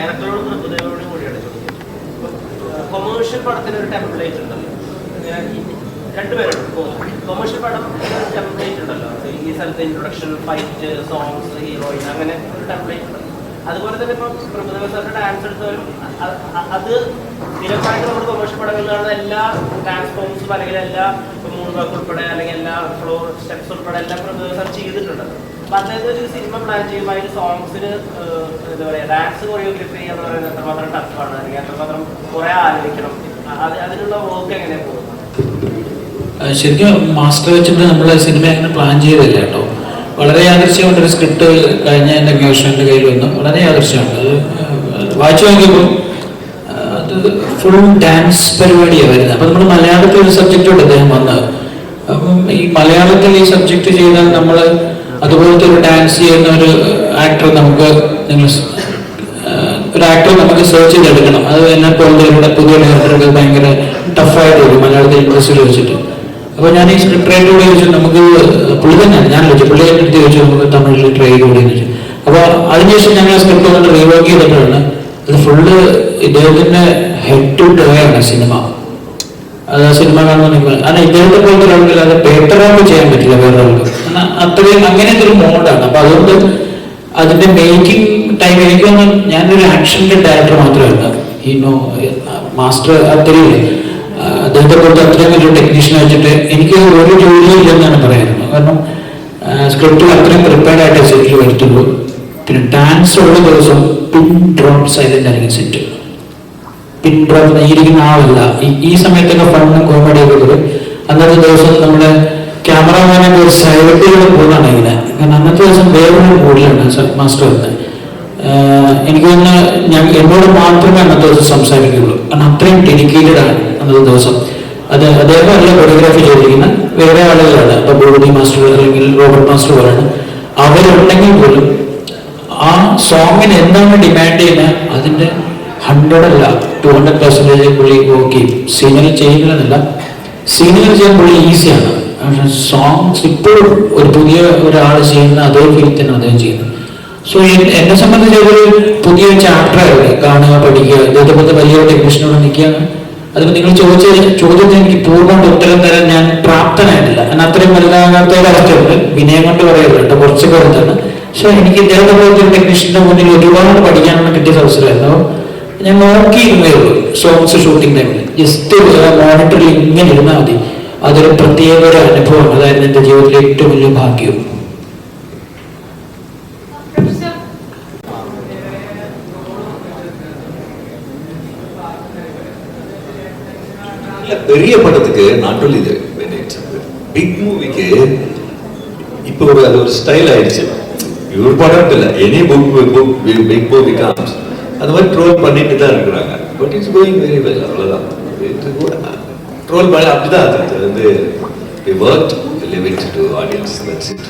ഡയറക്ടറോട് പ്രഭുദേവനോടും കൂടിയാണ് കൊമേഴ്ഷ്യൽ പടത്തിന് ഒരു ടെംപ്ലേറ്റ് ഉണ്ടല്ലോ. രണ്ടുപേരുണ്ട് കൊമേഴ്ഷ്യൽ പടം ടെംപ്ലേറ്റ് ഉണ്ടല്ലോ. ഈ സ്ഥലത്ത് ഇൻട്രൊഡക്ഷൻ ഫൈറ്റ് സോങ്സ് ഹീറോയിൻ അങ്ങനെ ഒരു ടെംപ്ലേറ്റ് ഉണ്ട്. അതുപോലെ തന്നെ ഇപ്പം പ്രഭുദേവ സാറിന്റെ ഡാൻസ് അ- അത് സ്ഥിരമായിട്ട് നമ്മുടെ കൊമേഴ്ഷ്യൽ കാണുന്ന എല്ലാ ഡാൻസ് ഫോംസും അല്ലെങ്കിൽ എല്ലാ വാക്ക് ഉൾപ്പെടെ അല്ലെങ്കിൽ എല്ലാ ഫ്ലോർ സ്റ്റെപ്സ് ഉൾപ്പെടെ എല്ലാം സാർ ചെയ്തിട്ടുണ്ട് അപ്പൊ അദ്ദേഹത്തെ ഒരു സിനിമ പ്ലാൻ ചെയ്യുമ്പോൾ അതിന് സോങ്സിന് എന്താ പറയാ ഡാൻസ് കൊറിയോഗ്രഫി എന്ന് പറയുന്നത് എത്രമാത്രം ടഫാണ് അല്ലെങ്കിൽ എത്രമാത്രം കുറെ ആലോചിക്കണം അത് അതിനുള്ള വർക്ക് എങ്ങനെയാണ് പോകുന്നത്? ശരിക്കും മാസ്റ്റർ വെച്ചിട്ട് നമ്മൾ സിനിമ അങ്ങനെ പ്ലാൻ ചെയ്തില്ല കേട്ടോ. വളരെ യാദൃശ്യമുണ്ട് ഒരു സ്ക്രിപ്റ്റ് കഴിഞ്ഞ എന്റെ അന്വേഷണന്റെ കയ്യിൽ വന്നു. വളരെ യാദൃശ്യമുണ്ട് അത് വായിച്ചു നോക്കിയപ്പോൾ അത് ഫുൾ ഡാൻസ് പരിപാടിയാണ് വരുന്നത്. അപ്പോൾ നമ്മൾ മലയാളത്തിൽ ഒരു സബ്ജക്റ്റോട് അദ്ദേഹം വന്നത് അപ്പം ഈ മലയാളത്തിൽ ഈ സബ്ജക്റ്റ് ചെയ്താൽ നമ്മൾ അതുപോലത്തെ ഒരു ഡാൻസ് ചെയ്യുന്ന ഒരു ആക്ടർ നമുക്ക് നിങ്ങൾ ഒരു ആക്ടർ നമുക്ക് സെർച്ച് ചെയ്തെടുക്കണം. അത് എന്നെ പോലത്തെ പുതിയ ഡയറക്ടർക്ക് ഭയങ്കര ടഫായിട്ട് വരും. മലയാളത്തിൽ ഇൻഡസ്ട്രിയിൽ വെച്ചിട്ട്. അപ്പോൾ ഞാൻ ഈ സ്ക്രിപ്റ്റ് റൈറ്ററോട് ചോദിച്ചു നമുക്ക് പുള്ളി തന്നെയാണ് ഞാൻ ചോദിച്ചു പുള്ളി എടുത്ത് ചോദിച്ചു നമുക്ക് തമിഴിൽ ട്രൈ എന്ന് ചോദിച്ചു. അപ്പോൾ അതിനുശേഷം ഞങ്ങൾ സ്ക്രിപ്റ്റ് വന്നിട്ട് റീവർക്ക് ചെയ്തിട്ടാണ് അത് ഫുള്ള് ഇദ്ദേഹത്തിന്റെ ഹെഡ് ടു ഡേ ആണ് സിനിമ. സിനിമ കാണുന്നുണ്ടെങ്കിൽ കാരണം ഇദ്ദേഹത്തെ പോലത്തെ ഒരാൾക്ക് അല്ലാതെ പേപ്പർ റാപ്പ് ചെയ്യാൻ പറ്റില്ല വേറെ ആൾക്ക് അത്രയും അങ്ങനത്തെ ഒരു മോഡാണ് അപ്പൊ അതുകൊണ്ട് അതിന്റെ മേക്കിംഗ് ടൈം എനിക്ക് തോന്നുന്നു ഞാനൊരു ആക്ഷന്റെ ഡയറക്ടർ മാത്രമല്ല. ഈ നോ മാസ്റ്റർ അത്രയും അദ്ദേഹത്തെ പോലത്തെ അത്രയും വലിയ ടെക്നീഷ്യൻ വെച്ചിട്ട് എനിക്ക് ഒരു ജോലിയും ഇല്ലെന്നാണ് പറയുന്നത്. കാരണം സ്ക്രിപ്റ്റിൽ അത്രയും പ്രിപ്പയർഡ് ആയിട്ട് സെറ്റിൽ വരുത്തുള്ളൂ പിന്നെ ഡാൻസ് ഉള്ള ദിവസം പിൻ ഡ്രോപ്പ് സൈലന്റ് ആയിരിക്കും സെറ്റ് ഡ്രോപ്പ് ഇരിക്കുന്ന ആളല്ല. ഈ- സമയത്തൊക്കെ ഫണ്ട് കോമഡി ഒക്കെ അന്നത്തെ ദിവസം നമ്മുടെ ക്യാമറമാനൊക്കെ ഒരു സൈഡിലൂടെ പോകുന്നതാണ് ഇങ്ങനെ. കാരണം അന്നത്തെ ദിവസം വേറൊരു കൂടിയാണ് മാസ്റ്റർ വരുന്നത് എനിക്ക് ഞാൻ എന്നോട് മാത്രമേ അന്നത്തെ ദിവസം സംസാരിക്കുള്ളൂ. കാരണം അത്രയും ഡെഡിക്കേറ്റഡ് ആണ് അന്നത്തെ ദിവസം. അത് അദ്ദേഹം അല്ല കൊറിയോഗ്രാഫി ചെയ്തിരിക്കുന്ന വേറെ ആളുകളാണ്. ഇപ്പൊ ബോഡി മാസ്റ്റർ അല്ലെങ്കിൽ റോബർട്ട് മാസ്റ്റർ പോലാണ് അവരുണ്ടെങ്കിൽ പോലും ആ സോങ്ങിന് എന്താണ് ഡിമാൻഡ് ചെയ്യുന്നത്? അതിന്റെ ഹൺഡ്രഡ് അല്ല ടു ഹൺഡ്രഡ് പെർസെന്റേജ് പുള്ളി ഓക്കെ സീനിയർ ചെയ്യുന്നില്ല സീനിയർ ചെയ്യാൻ പുള്ളി ഈസിയാണ് പക്ഷെ സോങ്സ് ഇപ്പോഴും ഒരു പുതിയ ഒരാൾ ചെയ്യുന്ന അതേ ഫീൽ തന്നെ അദ്ദേഹം ചെയ്യുന്നു. സോ എന്നെ സംബന്ധിച്ച് ഒരു പുതിയ ചാപ്റ്റർ ആയിരുന്നു കാണുക പഠിക്കുക. ഇതേപോലത്തെ വലിയ ടെക്നീഷ്യനോട് നിൽക്കുക അതിപ്പോൾ നിങ്ങൾ ചോദിച്ച ചോദ്യത്തിന് എനിക്ക് പൂർണമായിട്ട് ഉത്തരം തരാൻ ഞാൻ പ്രാപ്തനായിട്ടില്ല. കാരണം അത്രയും വലുതാകാത്ത ഒരു അവസ്ഥയുണ്ട്. വിനയം കൊണ്ട് പറയുന്നത് കുറച്ച് കുറച്ച് തന്നെ പക്ഷെ എനിക്ക് ഇദ്ദേഹത്തെ പോലത്തെ ടെക്നീഷ്യന്റെ മുന്നിൽ ഒരുപാട് പഠിക്കാനുള്ള കിട്ടിയ അവസരമായിരുന്നു. ഞാൻ നോക്കിയിരുന്നേ ഉള്ളൂ സോങ്സ് ഷൂട്ടിംഗ് ടൈമിൽ ജസ്റ്റ് മോണിറ്ററിൽ ഇങ്ങനെ ഇരുന്നാൽ മതി അതൊരു പ്രത്യേക ഒരു അനുഭവം അതായിരുന്നു എൻ്റെ ജീവിതത്തിലെ ഏറ്റവും വലിയ ഭാഗ്യം പ്രൊഫസർ இல்ல பெரிய படத்துக்கு நாட் ஒன்லி இது பிக் மூவிக்கு இப்போ ஒரு அது ஒரு ஸ்டைல் ஆயிடுச்சு இவர் படம் இல்லை any book book big movie comes அது மாதிரி ட்ரோல் பண்ணிட்டு தான் இருக்கிறாங்க. But it's going very well அவ்வளோதான் ட்ரோல் பண்ண அப்படிதான் அது அது வந்து work limit to audience that's it